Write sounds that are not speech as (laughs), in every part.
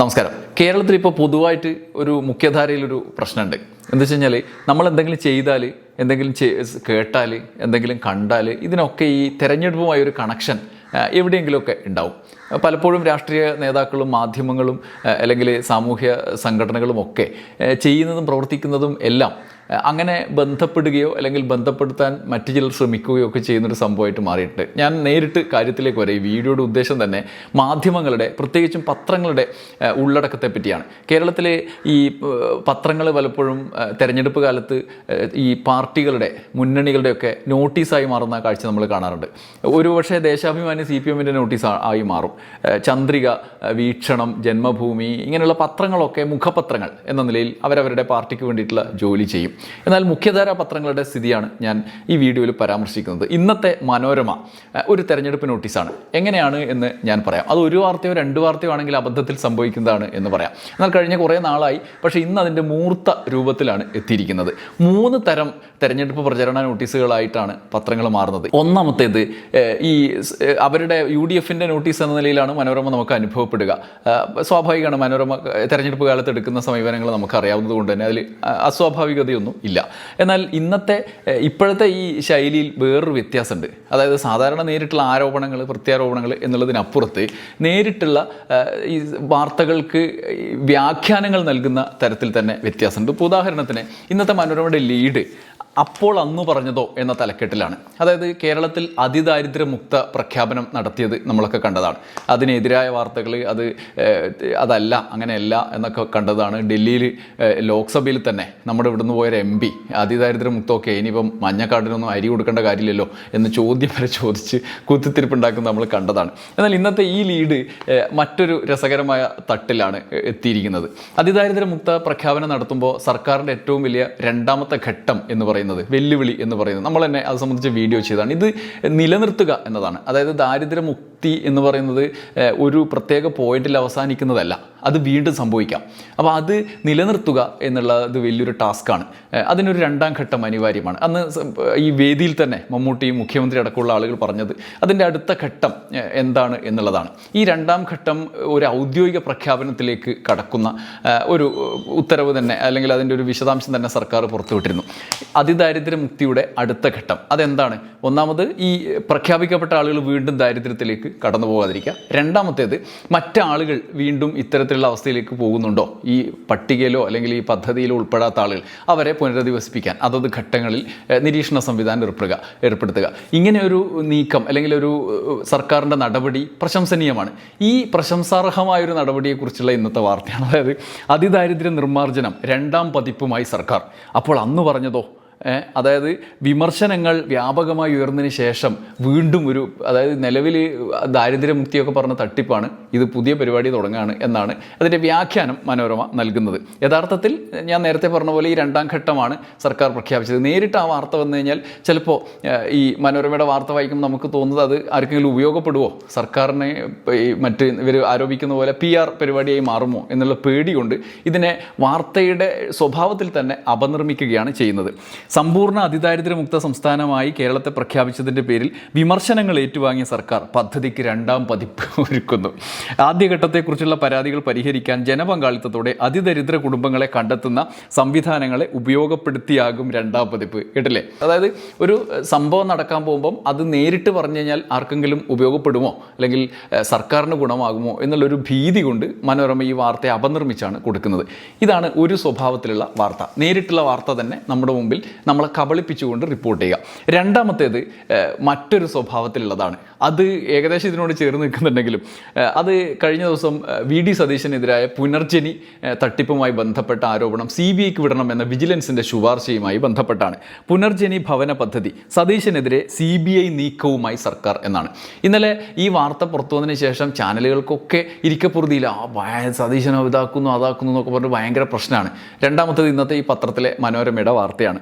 നമസ്കാരം. കേരളത്തിൽ ഇപ്പോൾ പൊതുവായിട്ട് ഒരു മുഖ്യധാരയിലൊരു പ്രശ്നമുണ്ട്. എന്താ വെച്ച് കഴിഞ്ഞാൽ നമ്മൾ എന്തെങ്കിലും ചെയ്താൽ എന്തെങ്കിലും കേട്ടാൽ എന്തെങ്കിലും കണ്ടാൽ ഇതിനൊക്കെ ഈ തെരഞ്ഞെടുപ്പുമായി ഒരു കണക്ഷൻ എവിടെയെങ്കിലുമൊക്കെ ഉണ്ടാവും. പലപ്പോഴും രാഷ്ട്രീയ നേതാക്കളും മാധ്യമങ്ങളും അല്ലെങ്കിൽ സാമൂഹ്യ സംഘടനകളും ഒക്കെ ചെയ്യുന്നതും പ്രവർത്തിക്കുന്നതും എല്ലാം അങ്ങനെ ബന്ധപ്പെടുകയോ അല്ലെങ്കിൽ ബന്ധപ്പെടുത്താൻ മറ്റു ചിലർ ശ്രമിക്കുകയോ ഒക്കെ ചെയ്യുന്നൊരു സംഭവമായിട്ട് മാറിയിട്ട് ഞാൻ നേരിട്ട് കാര്യത്തിലേക്ക് വരെ ഈ വീഡിയോയുടെ ഉദ്ദേശം തന്നെ മാധ്യമങ്ങളുടെ പ്രത്യേകിച്ചും പത്രങ്ങളുടെ ഉള്ളടക്കത്തെ പറ്റിയാണ്. കേരളത്തിലെ ഈ പത്രങ്ങൾ പലപ്പോഴും തെരഞ്ഞെടുപ്പ് കാലത്ത് ഈ പാർട്ടികളുടെ മുന്നണികളുടെയൊക്കെ നോട്ടീസായി മാറുന്ന കാഴ്ച നമ്മൾ കാണാറുണ്ട്. ഒരുപക്ഷെ ദേശാഭിമാനി സി പി എമ്മിന്റെ നോട്ടീസ് ആയി മാറും. ചന്ദ്രിക വീക്ഷണം ജന്മഭൂമി ഇങ്ങനെയുള്ള പത്രങ്ങളൊക്കെ മുഖപത്രങ്ങൾ എന്ന നിലയിൽ അവരവരുടെ പാർട്ടിക്ക് വേണ്ടിയിട്ടുള്ള ജോലി ചെയ്യും. എന്നാൽ മുഖ്യധാരാ പത്രങ്ങളുടെ സ്ഥിതിയാണ് ഞാൻ ഈ വീഡിയോയിൽ പരാമർശിക്കുന്നത്. ഇന്നത്തെ മനോരമ ഒരു തെരഞ്ഞെടുപ്പ് നോട്ടീസാണ്. എങ്ങനെയാണ് എന്ന് ഞാൻ പറയാം. അത് ഒരു വാർത്തയോ രണ്ട് വാർത്തയോ ആണെങ്കിൽ അബദ്ധത്തിൽ സംഭവിക്കുന്നതാണ് എന്ന് പറയാം. എന്നാൽ കഴിഞ്ഞ കുറേ നാളായി പക്ഷേ ഇന്ന് അതിന്റെ മൂർത്ത രൂപത്തിലാണ് എത്തിയിരിക്കുന്നത്. മൂന്ന് തരം തെരഞ്ഞെടുപ്പ് പ്രചരണ നോട്ടീസുകളായിട്ടാണ് പത്രങ്ങൾ മാറുന്നത്. ഒന്നാമത്തേത് ഈ അവരുടെ യു ഡി എഫിന്റെ നോട്ടീസ് എന്ന നിലയിലാണ് മനോരമ നമുക്ക് അനുഭവപ്പെടുക. സ്വാഭാവികമാണ് മനോരമ തെരഞ്ഞെടുപ്പ് കാലത്ത് എടുക്കുന്ന സമീപനങ്ങൾ നമുക്ക് അറിയാവുന്നത് കൊണ്ട് തന്നെ അതിൽ അസ്വാഭാവികതയൊന്നും ഇല്ല. എന്നാൽ ഇന്നത്തെ ഇപ്പോഴത്തെ ഈ ശൈലിയിൽ വേറൊരു വ്യത്യാസമുണ്ട്. അതായത് സാധാരണ നേരിട്ടുള്ള ആരോപണങ്ങൾ പ്രത്യാരോപണങ്ങൾ എന്നുള്ളതിനപ്പുറത്ത് നേരിട്ടുള്ള ഈ വാർത്തകൾക്ക് വ്യാഖ്യാനങ്ങൾ നൽകുന്ന തരത്തിൽ തന്നെ വ്യത്യാസമുണ്ട്. ഇപ്പോൾ ഉദാഹരണത്തിന് ഇന്നത്തെ മനോരമയുടെ ലീഡ് അപ്പോൾ അന്ന് പറഞ്ഞതോ എന്ന തലക്കെട്ടിലാണ്. അതായത് കേരളത്തിൽ അതിദാരിദ്ര്യമുക്ത പ്രഖ്യാപനം നടത്തിയത് നമ്മളൊക്കെ കണ്ടതാണ്. അതിനെതിരായ വാർത്തകൾ അത് അതല്ല അങ്ങനെയല്ല എന്നൊക്കെ കണ്ടതാണ്. ഡൽഹിയിൽ ലോക്സഭയിൽ തന്നെ നമ്മുടെ ഇവിടുന്ന് പോയൊരു എം പി അതിദാരിദ്ര്യമുക്തമൊക്കെ ഇനിയിപ്പം മഞ്ഞക്കാടിനൊന്നും അരി കൊടുക്കേണ്ട കാര്യമില്ലല്ലോ എന്ന് ചോദ്യം വരെ ചോദിച്ച് കുത്തിത്തിരിപ്പുണ്ടാക്കുന്ന നമ്മൾ കണ്ടതാണ്. എന്നാൽ ഇന്നത്തെ ഈ ലീഡ് മറ്റൊരു രസകരമായ തട്ടിലാണ് എത്തിയിരിക്കുന്നത്. അതിദാരിദ്ര്യ മുക്ത പ്രഖ്യാപനം നടത്തുമ്പോൾ സർക്കാരിന്റെ ഏറ്റവും വലിയ രണ്ടാമത്തെ ഘട്ടം എന്ന് പറയുന്നത് വെല്ലുവിളി എന്ന് പറയുന്നത്. നമ്മൾ തന്നെ അത് സംബന്ധിച്ച് വീഡിയോ ചെയ്തതാണ്. ഇത് നിലനിർത്തുക എന്നതാണ്. അതായത് ദാരിദ്ര്യമുക്തി എന്ന് പറയുന്നത് ഒരു പ്രത്യേക പോയിന്റിൽ അവസാനിക്കുന്നതല്ല. അത് വീണ്ടും സംഭവിക്കാം. അപ്പോൾ അത് നിലനിർത്തുക എന്നുള്ളത് വലിയൊരു ടാസ്ക്കാണ്. അതിനൊരു രണ്ടാം ഘട്ടം അനിവാര്യമാണ്. അന്ന് ഈ വേദിയിൽ തന്നെ മമ്മൂട്ടിയും മുഖ്യമന്ത്രി അടക്കമുള്ള ആളുകൾ പറഞ്ഞത് അതിന്റെ അടുത്ത ഘട്ടം എന്താണ് എന്നുള്ളതാണ്. ഈ രണ്ടാം ഘട്ടം ഒരു ഔദ്യോഗിക പ്രഖ്യാപനത്തിലേക്ക് കടക്കുന്ന ഒരു ഉത്തരവ് തന്നെ അല്ലെങ്കിൽ അതിന്റെ ഒരു വിശദാംശം തന്നെ സർക്കാർ പുറത്തുവിട്ടിരുന്നു. അതിദാരിദ്ര്യ മുക്തിയുടെ അടുത്ത ഘട്ടം അതെന്താണ്? ഒന്നാമത് ഈ പ്രഖ്യാപിക്കപ്പെട്ട ആളുകൾ വീണ്ടും ദാരിദ്ര്യത്തിലേക്ക് കടന്നു പോകാതിരിക്കുക രണ്ടാമത്തേത് മറ്റാളുകൾ വീണ്ടും ഇത്തരത്തിലുള്ള അവസ്ഥയിലേക്ക് പോകുന്നുണ്ടോ? ഈ പട്ടികയിലോ അല്ലെങ്കിൽ ഈ പദ്ധതിയിലോ ഉൾപ്പെടാത്ത ആളുകൾ അവരെ പുനരധിവസിപ്പിക്കാൻ അതത് ഘട്ടങ്ങളിൽ നിരീക്ഷണ സംവിധാനം ഏർപ്പെടുക ഏർപ്പെടുത്തുക. ഇങ്ങനെ ഒരു നീക്കം അല്ലെങ്കിൽ ഒരു സർക്കാരിന്റെ നടപടി പ്രശംസനീയമാണ്. ഈ പ്രശംസാർഹമായൊരു നടപടിയെക്കുറിച്ചുള്ള ഇന്നത്തെ വാർത്തയാണ്. അതായത് അതിദാരിദ്ര്യ നിർമ്മാർജനം രണ്ടാം പതിപ്പുമായി സർക്കാർ. അപ്പോൾ അന്ന് പറഞ്ഞതോ? അതായത് വിമർശനങ്ങൾ വ്യാപകമായി ഉയർന്നതിന് ശേഷം വീണ്ടും ഒരു അതായത് നിലവിൽ ദാരിദ്ര്യമുക്തിയൊക്കെ പറഞ്ഞ തട്ടിപ്പാണ്. ഇത് പുതിയ പരിപാടി തുടങ്ങുകയാണ് എന്നാണ് അതിന്റെ വ്യാഖ്യാനം മനോരമ നൽകുന്നത്. യഥാർത്ഥത്തിൽ ഞാൻ നേരത്തെ പറഞ്ഞ പോലെ ഈ രണ്ടാം ഘട്ടമാണ് സർക്കാർ പ്രഖ്യാപിച്ചത്. നേരിട്ട് ആ വാർത്ത വന്നു കഴിഞ്ഞാൽ ചിലപ്പോൾ ഈ മനോരമയുടെ വാർത്ത വായിക്കുമ്പോൾ നമുക്ക് തോന്നുന്നത് അത് ആർക്കെങ്കിലും ഉപയോഗപ്പെടുമോ സർക്കാരിനെ മറ്റ് ഇവർ ആരോപിക്കുന്ന പോലെ പി ആർ പരിപാടിയായി മാറുമോ എന്നുള്ള പേടിയുണ്ട് ഇതിനെ വാർത്തയുടെ സ്വഭാവത്തിൽ തന്നെ അപനിർമ്മിക്കുകയാണ് ചെയ്യുന്നത്. സമ്പൂർണ അതിദാരിദ്ര്യമുക്ത സംസ്ഥാനമായി കേരളത്തെ പ്രഖ്യാപിച്ചതിന്റെ പേരിൽ വിമർശനങ്ങൾ ഏറ്റുവാങ്ങിയ സർക്കാർ പദ്ധതിക്ക് രണ്ടാം പതിപ്പ് (laughs) ഒരുക്കുന്നു. ആദ്യഘട്ടത്തെക്കുറിച്ചുള്ള പരാതികൾ പരിഹരിക്കാൻ ജനപങ്കാളിത്തത്തോടെ അതിദരിദ്ര കുടുംബങ്ങളെ കണ്ടെത്തുന്ന സംവിധാനങ്ങളെ ഉപയോഗപ്പെടുത്തിയാകും രണ്ടാം പതിപ്പ്. കേട്ടില്ലേ? അതായത് ഒരു സംഭവം നടക്കാൻ പോകുമ്പം അത് നേരിട്ട് പറഞ്ഞു കഴിഞ്ഞാൽ ആർക്കെങ്കിലും ഉപയോഗപ്പെടുമോ? അല്ലെങ്കിൽ സർക്കാരിന് ഗുണമാകുമോ? എന്നുള്ളൊരു ഭീതി കൊണ്ട് മനോരമ ഈ വാർത്തയെ അപനിർമ്മിച്ചാണ് കൊടുക്കുന്നത്. ഇതാണ് ഒരു സ്വഭാവത്തിലുള്ള വാർത്ത. നേരിട്ടുള്ള വാർത്ത തന്നെ നമ്മുടെ മുമ്പിൽ നമ്മളെ കബളിപ്പിച്ചുകൊണ്ട് റിപ്പോർട്ട് ചെയ്യുക. രണ്ടാമത്തേത് മറ്റൊരു സ്വഭാവത്തിലുള്ളതാണ്. അത് ഏകദേശം ഇതിനോട് ചേർന്ന് നിൽക്കുന്നുണ്ടെങ്കിലും അത് കഴിഞ്ഞ ദിവസം വി ഡി സതീശനെതിരായ പുനർജനി തട്ടിപ്പുമായി ബന്ധപ്പെട്ട ആരോപണം സി ബി ഐക്ക് വിടണമെന്ന വിജിലൻസിന്റെ ശുപാർശയുമായി ബന്ധപ്പെട്ടാണ്. പുനർജനി ഭവന പദ്ധതി സതീശനെതിരെ സി ബി ഐ നീക്കവുമായി സർക്കാർ എന്നാണ്. ഇന്നലെ ഈ വാർത്ത പുറത്തു വന്നതിന് ശേഷം ചാനലുകൾക്കൊക്കെ ഇരിക്കപ്പുറതിയില്ല ആ സതീശനോ ഇതാക്കുന്നു അതാക്കുന്നു എന്നൊക്കെ പറഞ്ഞ് ഭയങ്കര പ്രശ്നമാണ്. രണ്ടാമത്തത് ഇന്നത്തെ ഈ പത്രത്തിലെ മനോരമയുടെ വാർത്തയാണ്.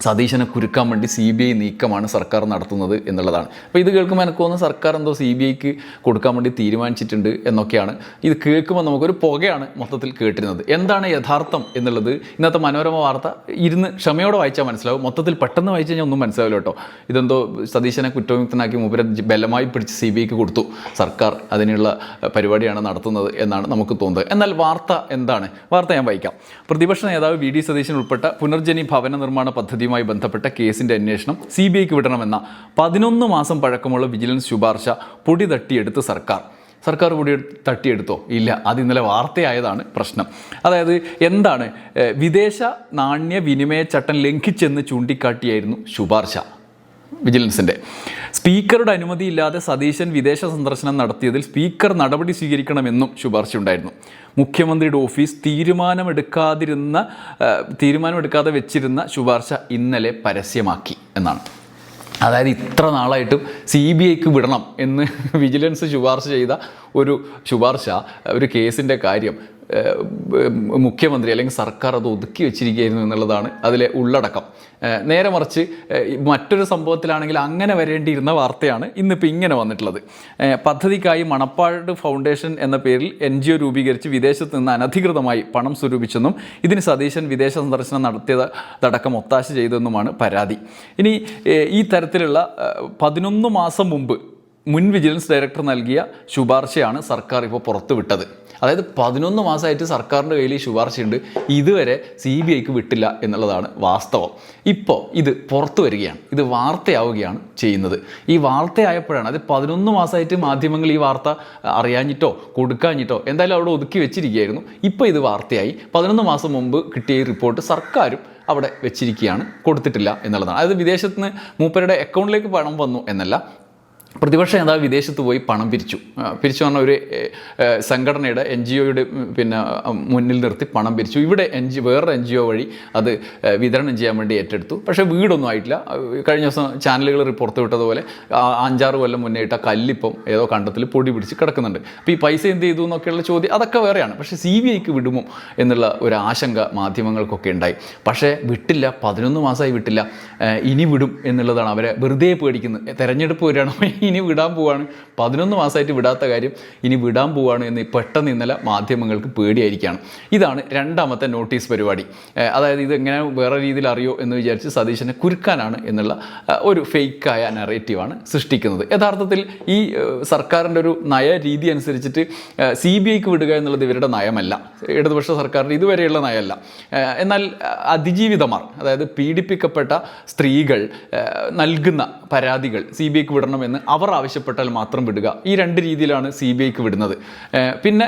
സതീശനെ കുരുക്കാൻ വേണ്ടി സി ബി ഐ നീക്കമാണ് സർക്കാർ നടത്തുന്നത് എന്നുള്ളതാണ്. അപ്പോൾ ഇത് കേൾക്കുമ്പോൾ എനിക്ക് തോന്നുന്നു സർക്കാർ എന്തോ സി ബി ഐക്ക് കൊടുക്കാൻ വേണ്ടി തീരുമാനിച്ചിട്ടുണ്ട് എന്നൊക്കെയാണ്. ഇത് കേൾക്കുമ്പോൾ നമുക്കൊരു പുകയാണ് മൊത്തത്തിൽ കേട്ടിരുന്നത്. എന്താണ് യഥാർത്ഥം എന്നുള്ളത്? ഇന്നത്തെ മനോരമ വാർത്ത ഇരുന്ന് ക്ഷമയോടെ വായിച്ചാൽ മനസ്സിലാവും. മൊത്തത്തിൽ പെട്ടെന്ന് വായിച്ചു കഴിഞ്ഞാൽ ഒന്നും മനസ്സിലാവില്ല കേട്ടോ. ഇതെന്തോ സതീശനെ കുറ്റവിമുക്തനാക്കി മൂപ്പരെ ബലമായി പിടിച്ച് സി ബി ഐക്ക് കൊടുത്തു. സർക്കാർ അതിനുള്ള പരിപാടിയാണ് നടത്തുന്നത് എന്നാണ് നമുക്ക് തോന്നുന്നത്. എന്നാൽ വാർത്ത എന്താണ്? വാർത്ത ഞാൻ വായിക്കാം. പ്രതിപക്ഷ നേതാവ് വി ഡി സതീശൻ ഉൾപ്പെട്ട പുനർജനി ഭവന നിർമ്മാണ പദ്ധതിയുമായി ബന്ധപ്പെട്ട കേസിന്റെ അന്വേഷണം സി ബി ഐക്ക് വിടണമെന്ന പതിനൊന്ന് മാസം പഴക്കമുള്ള വിജിലൻസ് ശുപാർശ പൊടി തട്ടിയെടുത്ത് സർക്കാർ. സർക്കാർ കൂടി തട്ടിയെടുത്തോ? ഇല്ല. അത് ഇന്നലെ വാർത്തയായതാണ് പ്രശ്നം. അതായത് എന്താണ് വിദേശ നാണ്യ വിനിമയ ചട്ടം ലംഘിച്ചെന്ന് ചൂണ്ടിക്കാട്ടിയായിരുന്നു ശുപാർശ വിജിലൻസിന്റെ സ്പീക്കറുടെ അനുമതിയില്ലാതെ സതീശൻ വിദേശ സന്ദർശനം നടത്തിയതിൽ സ്പീക്കർ നടപടി സ്വീകരിക്കണമെന്നും ശുപാർശയുണ്ടായിരുന്നു മുഖ്യമന്ത്രിയുടെ ഓഫീസ് തീരുമാനമെടുക്കാതിരുന്ന തീരുമാനമെടുക്കാതെ വെച്ചിരുന്ന ശുപാർശ ഇന്നലെ പരസ്യമാക്കി എന്നാണ്. അതായത് ഇത്ര നാളായിട്ടും സി ബി ഐക്ക് വിടണം എന്ന് വിജിലൻസ് ശുപാർശ ചെയ്ത ഒരു ശുപാർശ ഒരു കേസിന്റെ കാര്യം മുഖ്യമന്ത്രി അല്ലെങ്കിൽ സർക്കാർ അത് ഒതുക്കി വെച്ചിരിക്കുകയായിരുന്നു എന്നുള്ളതാണ് അതിലെ ഉള്ളടക്കം. നേരെ മറിച്ച് മറ്റൊരു സംഭവത്തിലാണെങ്കിൽ അങ്ങനെ വരേണ്ടിയിരുന്ന വാർത്തയാണ് ഇന്നിപ്പോൾ ഇങ്ങനെ വന്നിട്ടുള്ളത്. പദ്ധതിക്കായി മണപ്പാട് ഫൗണ്ടേഷൻ എന്ന പേരിൽ എൻ ജി ഒ രൂപീകരിച്ച് വിദേശത്ത് നിന്ന് അനധികൃതമായി പണം സ്വരൂപിച്ചെന്നും ഇതിന് സതീശൻ വിദേശ സന്ദർശനം നടത്തിയതടക്കം ഒത്താശ ചെയ്തെന്നുമാണ് പരാതി. ഇനി ഈ തരത്തിലുള്ള പതിനൊന്ന് മാസം മുമ്പ് മുൻ വിജിലൻസ് ഡയറക്ടർ നൽകിയ ശുപാർശയാണ് സർക്കാർ ഇപ്പോൾ പുറത്തുവിട്ടത് അതായത് പതിനൊന്ന് മാസമായിട്ട് സർക്കാരിന്റെ കയ്യിൽ ഈ ശുപാർശയുണ്ട്. ഇതുവരെ സി ബി ഐക്ക് വിട്ടില്ല എന്നുള്ളതാണ് വാസ്തവം. ഇപ്പോൾ ഇത് പുറത്തു വരികയാണ്. ഇത് വാർത്തയാവുകയാണ് ചെയ്യുന്നത്. ഈ വാർത്തയായപ്പോഴാണ് അത് പതിനൊന്ന് മാസമായിട്ട് മാധ്യമങ്ങൾ ഈ വാർത്ത അറിയാഞ്ഞിട്ടോ കൊടുക്കാഞ്ഞിട്ടോ എന്തായാലും അവിടെ ഒതുക്കി വെച്ചിരിക്കുകയായിരുന്നു. ഇപ്പോൾ ഇത് വാർത്തയായി. പതിനൊന്ന് മാസം മുമ്പ് കിട്ടിയ റിപ്പോർട്ട് സർക്കാരും അവിടെ വെച്ചിരിക്കുകയാണ്. കൊടുത്തിട്ടില്ല എന്നുള്ളതാണ്. അതായത് വിദേശത്ത് നിന്ന് മൂപ്പരുടെ അക്കൗണ്ടിലേക്ക് പണം വന്നു എന്നല്ല പ്രതിപക്ഷ നേതാവ് വിദേശത്ത് പോയി പണം പിരിച്ചു. പിരിച്ചു പറഞ്ഞ ഒരു സംഘടനയുടെ എൻ ജി ഒയുടെ പിന്നെ മുന്നിൽ നിർത്തി പണം പിരിച്ചു. ഇവിടെ എൻ ജി വേറൊരു എൻ ജി ഒ വഴി അത് വിതരണം ചെയ്യാൻ വേണ്ടി ഏറ്റെടുത്തു. പക്ഷേ വീടൊന്നും ആയിട്ടില്ല. കഴിഞ്ഞ ദിവസം ചാനലുകൾ റിപ്പോർട്ട് വിട്ടതുപോലെ അഞ്ചാറ് കൊല്ലം മുന്നേ ഇട്ട കല്ലിപ്പം ഏതോ കണ്ടത്തിൽ പൊടി പിടിച്ച് കിടക്കുന്നുണ്ട്. അപ്പോൾ ഈ പൈസ എന്ത് ചെയ്തു എന്നൊക്കെയുള്ള ചോദ്യം അതൊക്കെ വേറെയാണ്. പക്ഷേ സി ബി ഐക്ക് വിടുമോ എന്നുള്ള ഒരു ആശങ്ക മാധ്യമങ്ങൾക്കൊക്കെ ഉണ്ടായി. പക്ഷേ വിട്ടില്ല. പതിനൊന്ന് മാസമായി വിട്ടില്ല. ഇനി വിടും എന്നുള്ളതാണ് അവരെ വെറുതെ പേടിക്കുന്നത്. തെരഞ്ഞെടുപ്പ് വരികയാണ്? ഇനി വിടാൻ പോവാണ്. പതിനൊന്ന് മാസമായിട്ട് വിടാത്ത കാര്യം ഇനി വിടാൻ പോവാണ് എന്ന് പെട്ടെന്ന് ഇന്നലെ മാധ്യമങ്ങൾക്ക് പേടിയായിരിക്കുകയാണ്. ഇതാണ് രണ്ടാമത്തെ നോട്ടീസ് പരിപാടി. അതായത് ഇത് എങ്ങനെ വേറെ രീതിയിൽ അറിയോ എന്ന് വിചാരിച്ച് സതീശനെ കുരുക്കാനാണ് എന്നുള്ള ഒരു ഫേക്കായ നറേറ്റീവാണ് സൃഷ്ടിക്കുന്നത്. യഥാർത്ഥത്തിൽ ഈ സർക്കാരിന്റെ ഒരു നയ രീതി അനുസരിച്ചിട്ട് സി ബി ഐക്ക് വിടുക എന്നുള്ളത് ഇവരുടെ നയമല്ല. ഇടതുപക്ഷ സർക്കാരിന്റെ ഇതുവരെയുള്ള നയമല്ല. എന്നാൽ അതിജീവിതമാർ അതായത് പീഡിപ്പിക്കപ്പെട്ട സ്ത്രീകൾ നൽകുന്ന പരാതികൾ സി ബി ഐക്ക് വിടണമെന്ന് അവർ ആവശ്യപ്പെട്ടാൽ മാത്രം വിടുക. ഈ രണ്ട് രീതിയിലാണ് സി ബി ഐക്ക് വിടുന്നത്. പിന്നെ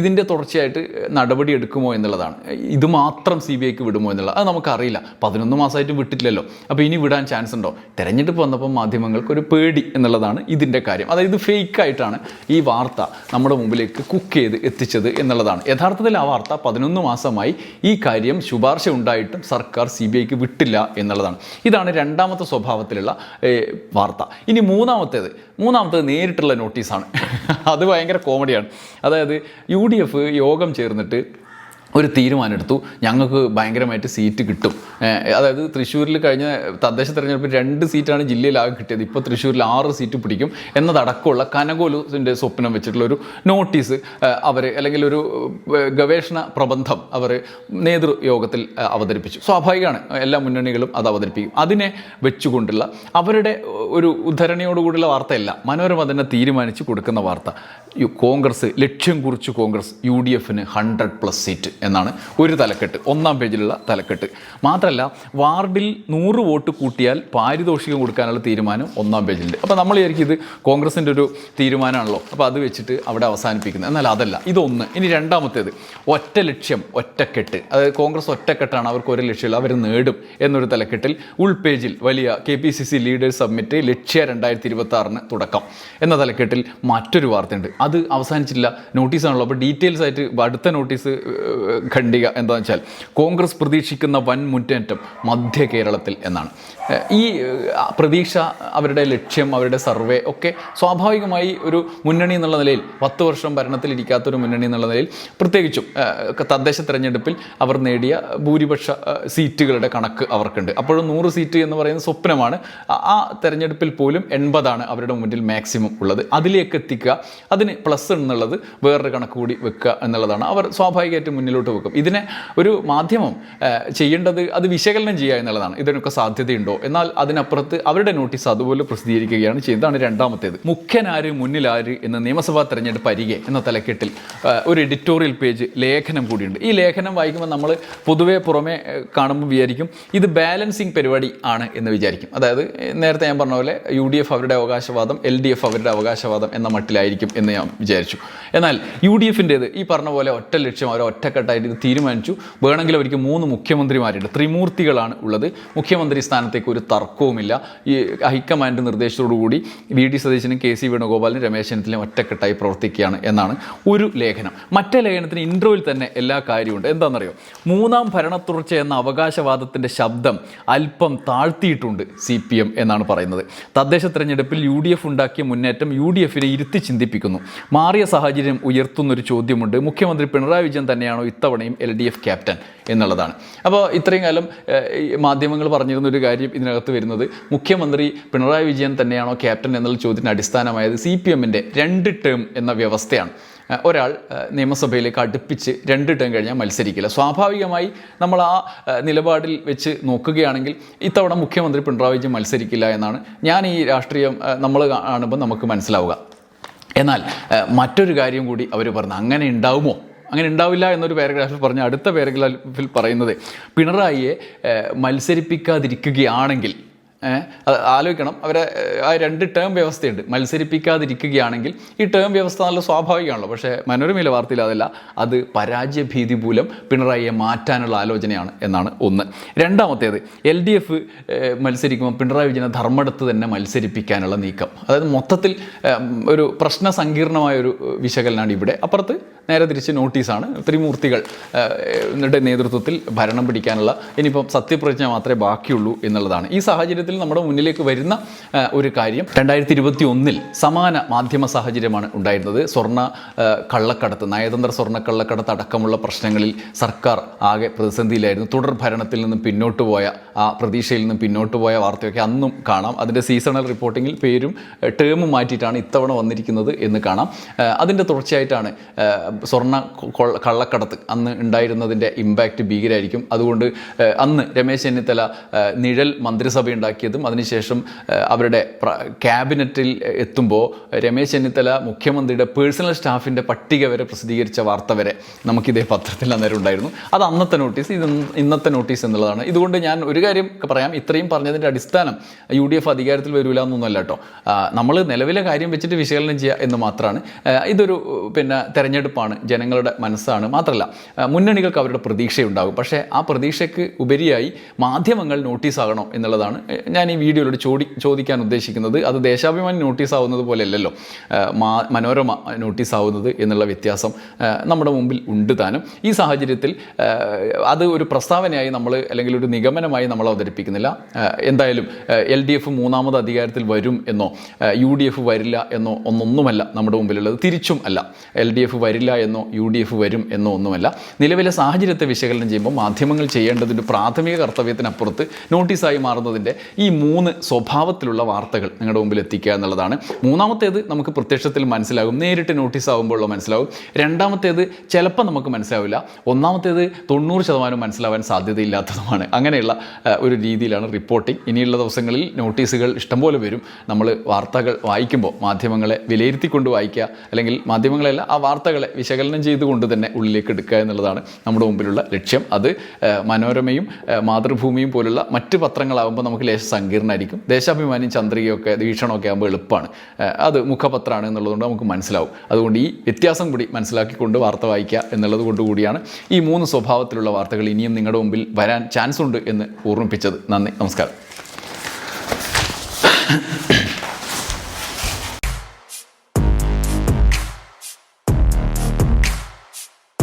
ഇതിന്റെ തുടർച്ചയായിട്ട് നടപടി എടുക്കുമോ എന്നുള്ളതാണ്. ഇത് മാത്രം സി ബി ഐക്ക് വിടുമോ എന്നുള്ളത് അത് നമുക്കറിയില്ല. പതിനൊന്ന് മാസമായിട്ട് വിട്ടിട്ടില്ലല്ലോ. അപ്പോൾ ഇനി വിടാൻ ചാൻസ് ഉണ്ടോ? തെരഞ്ഞെടുപ്പ് വന്നപ്പോൾ മാധ്യമങ്ങൾക്ക് ഒരു പേടി എന്നുള്ളതാണ് ഇതിന്റെ കാര്യം. അതായത് ഫേക്കായിട്ടാണ് ഈ വാർത്ത നമ്മുടെ മുമ്പിലേക്ക് കുക്ക് ചെയ്ത് എത്തിച്ചത് എന്നുള്ളതാണ്. യഥാർത്ഥത്തിൽ ആ വാർത്ത പതിനൊന്ന് മാസമായി ഈ കാര്യം ശുപാർശ ഉണ്ടായിട്ടും സർക്കാർ സി ബി ഐക്ക് വിട്ടില്ല എന്നുള്ളതാണ്. ഇതാണ് രണ്ടാമത്തെ സ്വഭാവത്തിലുള്ള വാർത്ത. ഇനി മൂന്നാമത്തേത്. മൂന്നാമത്തേത് നേരിട്ടുള്ള നോട്ടീസാണ്. അത് ഭയങ്കര കോമഡിയാണ് അതായത് യു ഡി എഫ് യോഗം ചേർന്നിട്ട് ഒരു തീരുമാനമെടുത്തു. ഞങ്ങൾക്ക് ഭയങ്കരമായിട്ട് സീറ്റ് കിട്ടും. അതായത് തൃശ്ശൂരിൽ കഴിഞ്ഞ തദ്ദേശ തെരഞ്ഞെടുപ്പിൽ രണ്ട് സീറ്റാണ് ജില്ലയിൽ ആകെ കിട്ടിയത്. ഇപ്പോൾ തൃശ്ശൂരിൽ ആറ് സീറ്റ് പിടിക്കും എന്നതടക്കമുള്ള കനകോലുസിന്റെ സ്വപ്നം വെച്ചിട്ടുള്ള ഒരു നോട്ടീസ് അവർ അല്ലെങ്കിൽ ഒരു ഗവേഷണ പ്രബന്ധം അവർ നേതൃയോഗത്തിൽ അവതരിപ്പിച്ചു. സ്വാഭാവികമാണ്. എല്ലാ മുന്നണികളും അത് അവതരിപ്പിക്കും. അതിനെ വെച്ചുകൊണ്ടുള്ള അവരുടെ ഒരു ഉദ്ധരണിയോടുകൂടിയുള്ള വാർത്തയല്ല മനോരമ തന്നെ തീരുമാനിച്ച് കൊടുക്കുന്ന വാർത്ത. കോൺഗ്രസ് ലക്ഷ്യം കുറിച്ച് കോൺഗ്രസ് യു ഡി എഫിന് ഹൺഡ്രഡ് പ്ലസ് സീറ്റ് എന്നാണ് ഒരു തലക്കെട്ട് ഒന്നാം പേജിലുള്ള തലക്കെട്ട്. മാത്രമല്ല വാർഡിൽ നൂറ് വോട്ട് കൂട്ടിയാൽ പാരിതോഷികം കൊടുക്കാനുള്ള തീരുമാനം ഒന്നാം പേജിലുണ്ട്. അപ്പോൾ നമ്മൾ വിചാരിക്കും ഇത് കോൺഗ്രസിന്റെ ഒരു തീരുമാനമാണല്ലോ. അപ്പോൾ അത് വെച്ചിട്ട് അവിടെ അവസാനിപ്പിക്കുന്നത്. എന്നാൽ അതല്ല ഇതൊന്ന്. ഇനി രണ്ടാമത്തേത് ഒറ്റ ലക്ഷ്യം ഒറ്റക്കെട്ട്. അതായത് കോൺഗ്രസ് ഒറ്റക്കെട്ടാണ് അവർക്ക് ഒരു ലക്ഷ്യമില്ല അവർ നേടും എന്നൊരു തലക്കെട്ടിൽ ഉൾപേജിൽ വലിയ K P C C leaders submit ലക്ഷ്യ രണ്ടായിരത്തി ഇരുപത്തി ആറിന് തുടക്കം എന്ന തലക്കെട്ടിൽ മറ്റൊരു വാർത്തയുണ്ട്. അത് അവസാനിച്ചില്ല നോട്ടീസാണല്ലോ. അപ്പോൾ ഡീറ്റെയിൽസ് ആയിട്ട് അടുത്ത നോട്ടീസ് ഖണ്ഡിക എന്താണെന്ന് വെച്ചാൽ കോൺഗ്രസ് പ്രതീക്ഷിക്കുന്ന വൻ മുന്നേറ്റം മധ്യ കേരളത്തിൽ എന്നാണ്. ഈ പ്രതീക്ഷ അവരുടെ ലക്ഷ്യം അവരുടെ സർവേ ഒക്കെ സ്വാഭാവികമായി ഒരു മുന്നണി എന്നുള്ള നിലയിൽ പത്ത് വർഷം ഭരണത്തിലിരിക്കാത്തൊരു മുന്നണി എന്നുള്ള നിലയിൽ പ്രത്യേകിച്ചും തദ്ദേശ തെരഞ്ഞെടുപ്പിൽ അവർ നേടിയ ഭൂരിപക്ഷ സീറ്റുകളുടെ കണക്ക് അവർക്കുണ്ട്. അപ്പോഴും നൂറ് സീറ്റ് എന്ന് പറയുന്ന സ്വപ്നമാണ്. ആ തെരഞ്ഞെടുപ്പിൽ പോലും എൺപതാണ് അവരുടെ മുന്നിൽ മാക്സിമം ഉള്ളത്. അതിലേക്ക് എത്തിക്കുക അതിന് പ്ലസ് എന്നുള്ളത് വേറൊരു കണക്ക് കൂടി വെക്കുക എന്നുള്ളതാണ്. അവർ സ്വാഭാവികമായിട്ടും മുന്നിലോട്ട് വെക്കും. ഇതിനെ ഒരു മാധ്യമം ചെയ്യേണ്ടത് അത് വിശകലനം ചെയ്യുക എന്നുള്ളതാണ്. ഇതിനൊക്കെ സാധ്യതയുണ്ടോ? എന്നാൽ അതിനപ്പുറത്ത് അവരുടെ നോട്ടീസ് അതുപോലെ പ്രസിദ്ധീകരിക്കുകയാണ് ചെയ്യുന്നതാണ് രണ്ടാമത്തേത്. മുഖ്യനാര് മുന്നിലാര് എന്ന നിയമസഭാ തെരഞ്ഞെടുപ്പ് അരികെ എന്ന തലക്കെട്ടിൽ ഒരു എഡിറ്റോറിയൽ പേജ് ലേഖനം കൂടിയുണ്ട്. ഈ ലേഖനം വായിക്കുമ്പോൾ നമ്മൾ പൊതുവേ പുറമെ കാണുമ്പോൾ വിചാരിക്കും ഇത് ബാലൻസിങ് പരിപാടി ആണ് എന്ന് വിചാരിക്കും. അതായത് നേരത്തെ ഞാൻ പറഞ്ഞ പോലെ യു ഡി എഫ് അവരുടെ അവകാശവാദം എൽ ഡി എഫ് അവരുടെ അവകാശവാദം എന്ന മട്ടിലായിരിക്കും എന്ന് ഞാൻ വിചാരിച്ചു. എന്നാൽ യു ഡി എഫിന്റേത് ഈ പറഞ്ഞ പോലെ ഒറ്റ ലക്ഷ്യം അവർ ഒറ്റക്കെട്ടായിട്ട് ഇത് തീരുമാനിച്ചു. വേണമെങ്കിൽ അവർക്ക് മൂന്ന് മുഖ്യമന്ത്രിമാരുണ്ട്. ത്രിമൂർത്തികളാണ് ഉള്ളത്. മുഖ്യമന്ത്രി സ്ഥാനത്തേക്ക് ഒരു തർക്കവുമില്ല. ഈ ഹൈക്കമാൻഡ് നിർദ്ദേശത്തോടുകൂടി വി ഡി സതീശനും കെ സി വേണുഗോപാലിനും രമേശ് ചെന്നിത്തലയും ഒറ്റക്കെട്ടായി പ്രവർത്തിക്കുകയാണ് എന്നാണ് ഒരു ലേഖനം. മറ്റേ ലേഖനത്തിന് ഇൻട്രോയിൽ തന്നെ എല്ലാ കാര്യമുണ്ട് എന്താണെന്നറിയോ? മൂന്നാം ഭരണത്തുടർച്ച എന്ന അവകാശവാദത്തിന്റെ ശബ്ദം അല്പം താഴ്ത്തിയിട്ടുണ്ട് സി പി എം എന്നാണ് പറയുന്നത്. തദ്ദേശ തെരഞ്ഞെടുപ്പിൽ യു ഡി എഫ് ഉണ്ടാക്കിയ മുന്നേറ്റം യു ഡി എഫിനെ ഇരുത്തി ചിന്തിപ്പിക്കുന്നു. മാറിയ സാഹചര്യം ഉയർത്തുന്നൊരു ചോദ്യമുണ്ട്. മുഖ്യമന്ത്രി പിണറായി വിജയൻ തന്നെയാണോ ഇത്തവണയും എൽ ഡി എഫ് ക്യാപ്റ്റൻ എന്നുള്ളതാണ്. അപ്പോൾ ഇത്രയും കാലം മാധ്യമങ്ങൾ പറഞ്ഞിരുന്ന ഒരു കാര്യം ഇതിനകത്ത് വരുന്നത്. മുഖ്യമന്ത്രി പിണറായി വിജയൻ തന്നെയാണോ ക്യാപ്റ്റൻ എന്നുള്ള ചോദ്യത്തിന് അടിസ്ഥാനമായത് സി പി എമ്മിന്റെ രണ്ട് ടേം എന്ന വ്യവസ്ഥയാണ്. ഒരാൾ നിയമസഭയിലേക്ക് അടുപ്പിച്ച് രണ്ട് ടേം കഴിഞ്ഞാൽ മത്സരിക്കില്ല. സ്വാഭാവികമായി നമ്മൾ ആ നിലപാടിൽ വെച്ച് നോക്കുകയാണെങ്കിൽ ഇത്തവണ മുഖ്യമന്ത്രി പിണറായി വിജയൻ മത്സരിക്കില്ല എന്നാണ് ഞാൻ ഈ രാഷ്ട്രീയം നമ്മൾ കാണുമ്പോൾ നമുക്ക് മനസ്സിലാവുക. എന്നാൽ മറ്റൊരു കാര്യം കൂടി അവർ പറഞ്ഞു അങ്ങനെ ഉണ്ടാവുമോ? അങ്ങനെ ഉണ്ടാവില്ല എന്നൊരു പാരഗ്രാഫിൽ പറഞ്ഞ അടുത്ത പാരഗ്രാഫിൽ പറയുന്നത് പിണറായിയെ മത്സരിപ്പിക്കാതിരിക്കുകയാണെങ്കിൽ ആലോചിക്കണം. അവരെ ആ രണ്ട് ടേം വ്യവസ്ഥയുണ്ട്. മത്സരിപ്പിക്കാതിരിക്കുകയാണെങ്കിൽ ഈ ടേം വ്യവസ്ഥ നല്ല സ്വാഭാവികമാണല്ലോ. പക്ഷേ മനോരമയിലെ വാർത്തയിൽ അതല്ല. അത് പരാജയഭീതി മൂലം പിണറായിയെ മാറ്റാനുള്ള ആലോചനയാണ് എന്നാണ് ഒന്ന്. രണ്ടാമത്തേത് എൽ ഡി എഫ് മത്സരിക്കുമ്പോൾ പിണറായി വിജയനെ ധർമ്മടത്ത് തന്നെ മത്സരിപ്പിക്കാനുള്ള നീക്കം. അതായത് മൊത്തത്തിൽ ഒരു പ്രശ്ന സങ്കീർണമായ ഒരു വിശകലനമാണ് ഇവിടെ. അപ്പുറത്ത് നേരെ തിരിച്ച് നോട്ടീസാണ്. ത്രിമൂർത്തികൾ എന്നിട്ട് നേതൃത്വത്തിൽ ഭരണം പിടിക്കാനുള്ള ഇനിയിപ്പം സത്യപ്രതിജ്ഞ മാത്രമേ ബാക്കിയുള്ളൂ എന്നുള്ളതാണ്. ഈ സാഹചര്യത്തിൽ നമ്മുടെ മുന്നിലേക്ക് വരുന്ന ഒരു കാര്യം. രണ്ടായിരത്തി ഇരുപത്തി ഒന്നിൽ സമാന മാധ്യമ സാഹചര്യമാണ് ഉണ്ടായിരുന്നത്. സ്വർണ കള്ളക്കടത്ത് നയതന്ത്ര സ്വർണ കള്ളക്കടത്ത് അടക്കമുള്ള പ്രശ്നങ്ങളിൽ സർക്കാർ ആകെ പ്രതിസന്ധിയിലായിരുന്നു. തുടർ ഭരണത്തിൽ നിന്നും പിന്നോട്ട് പോയ ആ പ്രതീക്ഷയിൽ നിന്നും പിന്നോട്ട് പോയ വാർത്തയൊക്കെ അന്നും കാണാം. അതിന്റെ സീസണൽ റിപ്പോർട്ടിങ്ങിൽ പേരും ടേമും മാറ്റിയിട്ടാണ് ഇത്തവണ വന്നിരിക്കുന്നത് എന്ന് കാണാം. അതിന്റെ തുടർച്ചയായിട്ടാണ് സ്വർണ കള്ളക്കടത്ത് അന്ന് ഉണ്ടായിരുന്നതിന്റെ ഇമ്പാക്റ്റ് ഭീകരായിരിക്കും. അതുകൊണ്ട് അന്ന് രമേശ് ചെന്നിത്തല നിഴൽ മന്ത്രിസഭ ഉണ്ടാക്കിയതും അതിനുശേഷം അവരുടെ ക്യാബിനറ്റിൽ എത്തുമ്പോൾ രമേശ് ചെന്നിത്തല മുഖ്യമന്ത്രിയുടെ പേഴ്സണൽ സ്റ്റാഫിന്റെ പട്ടിക വരെ പ്രസിദ്ധീകരിച്ച വാർത്ത വരെ നമുക്കിതേ പത്രത്തിൽ അന്നേരം ഉണ്ടായിരുന്നു. അത് അന്നത്തെ നോട്ടീസ് ഇത് ഇന്നത്തെ നോട്ടീസ് എന്നുള്ളതാണ്. ഇതുകൊണ്ട് ഞാൻ ഒരു കാര്യം പറയാം. ഇത്രയും പറഞ്ഞതിന്റെ അടിസ്ഥാനം യു ഡി എഫ് അധികാരത്തിൽ വരില്ല എന്നൊന്നുമല്ല കേട്ടോ. നമ്മൾ നിലവിലെ കാര്യം വെച്ചിട്ട് വിശകലനം ചെയ്യുക എന്ന് മാത്രമാണ് ഇതൊരു പിന്നെ തെരഞ്ഞെടുപ്പാണ്. ജനങ്ങളുടെ മനസ്സാണ്. മാത്രമല്ല മുന്നണികൾക്ക് അവരുടെ പ്രതീക്ഷയുണ്ടാകും. പക്ഷേ ആ പ്രതീക്ഷയ്ക്ക് ഉപരിയായി മാധ്യമങ്ങൾ നോട്ടീസ് ആകണം എന്നുള്ളതാണ് ഞാൻ ഈ വീഡിയോയിലൂടെ ചോദി ചോദിക്കാൻ ഉദ്ദേശിക്കുന്നത് അത് ദേശാഭിമാനി നോട്ടീസ് ആവുന്നത് പോലെ അല്ലല്ലോ മാ മനോരമ നോട്ടീസ് ആവുന്നത് എന്നുള്ള വ്യത്യാസം നമ്മുടെ മുമ്പിൽ ഉണ്ട് താനും. ഈ സാഹചര്യത്തിൽ അത് ഒരു പ്രസ്താവനയായി നമ്മൾ അല്ലെങ്കിൽ ഒരു നിഗമനമായി നമ്മൾ അവതരിപ്പിക്കുന്നില്ല. എന്തായാലും എൽ ഡി എഫ് മൂന്നാമത് അധികാരത്തിൽ വരും എന്നോ യു ഡി എഫ് വരില്ല എന്നോ ഒന്നൊന്നുമല്ല നമ്മുടെ മുമ്പിലുള്ളത്. തിരിച്ചും അല്ല. എൽ ഡി എഫ് വരില്ല എന്നോ യു ഡി എഫ് വരും എന്നോ ഒന്നുമല്ല. നിലവിലെ സാഹചര്യത്തെ വിശകലനം ചെയ്യുമ്പോൾ മാധ്യമങ്ങൾ ചെയ്യേണ്ടതിന്റെ പ്രാഥമിക കർത്തവ്യത്തിനപ്പുറത്ത് നോട്ടീസായി മാറുന്നതിന്റെ മൂന്ന് സ്വഭാവത്തിലുള്ള വാർത്തകൾ നിങ്ങളുടെ മുമ്പിൽ എത്തിക്കുക എന്നുള്ളതാണ്. മൂന്നാമത്തേത് നമുക്ക് പ്രത്യക്ഷത്തിൽ മനസ്സിലാകും. നേരിട്ട് നോട്ടീസ് ആകുമ്പോഴുള്ള മനസ്സിലാകും. രണ്ടാമത്തേത് ചിലപ്പോൾ നമുക്ക് മനസ്സിലാവില്ല. ഒന്നാമത്തേത് തൊണ്ണൂറ് ശതമാനം മനസ്സിലാവാൻ സാധ്യതയില്ലാത്തതുമാണ്. അങ്ങനെയുള്ള ഒരു രീതിയിലാണ് റിപ്പോർട്ടിംഗ് ഇനിയുള്ള ദിവസങ്ങളിൽ നോട്ടീസുകൾ ഇഷ്ടംപോലെ വരും. നമ്മൾ വാർത്തകൾ വായിക്കുമ്പോൾ മാധ്യമങ്ങളെ വിലയിരുത്തിക്കൊണ്ട് വായിക്കുക. അല്ലെങ്കിൽ മാധ്യമങ്ങളെല്ലാം ആ വാർത്തകളെ വിശകലനം ചെയ്തുകൊണ്ട് തന്നെ ഉള്ളിലേക്ക് എടുക്കുക എന്നുള്ളതാണ് നമ്മുടെ മുമ്പിലുള്ള ലക്ഷ്യം. അത് മനോരമയും മാതൃഭൂമിയും പോലുള്ള മറ്റ് പത്രങ്ങളാകുമ്പോൾ നമുക്ക് ലേശം സങ്കീർണമായിരിക്കും ദേശാഭിമാനിയും ചന്ദ്രികയൊക്കെ വീക്ഷണമൊക്കെ ആകുമ്പോൾ എളുപ്പമാണ്. അത് മുഖപത്രമാണ് എന്നുള്ളതുകൊണ്ട് നമുക്ക് മനസ്സിലാവും. അതുകൊണ്ട് ഈ വ്യത്യാസം കൂടി മനസ്സിലാക്കിക്കൊണ്ട് വാർത്ത വായിക്കുക എന്നുള്ളത് കൊണ്ടുകൂടിയാണ് ഈ മൂന്ന് സ്വഭാവത്തിലുള്ള വാർത്തകൾ ഇനിയും നിങ്ങളുടെ മുമ്പിൽ വരാൻ ചാൻസ് ഉണ്ട് എന്ന് ഓർമ്മിപ്പിച്ചത്. നന്ദി. നമസ്കാരം.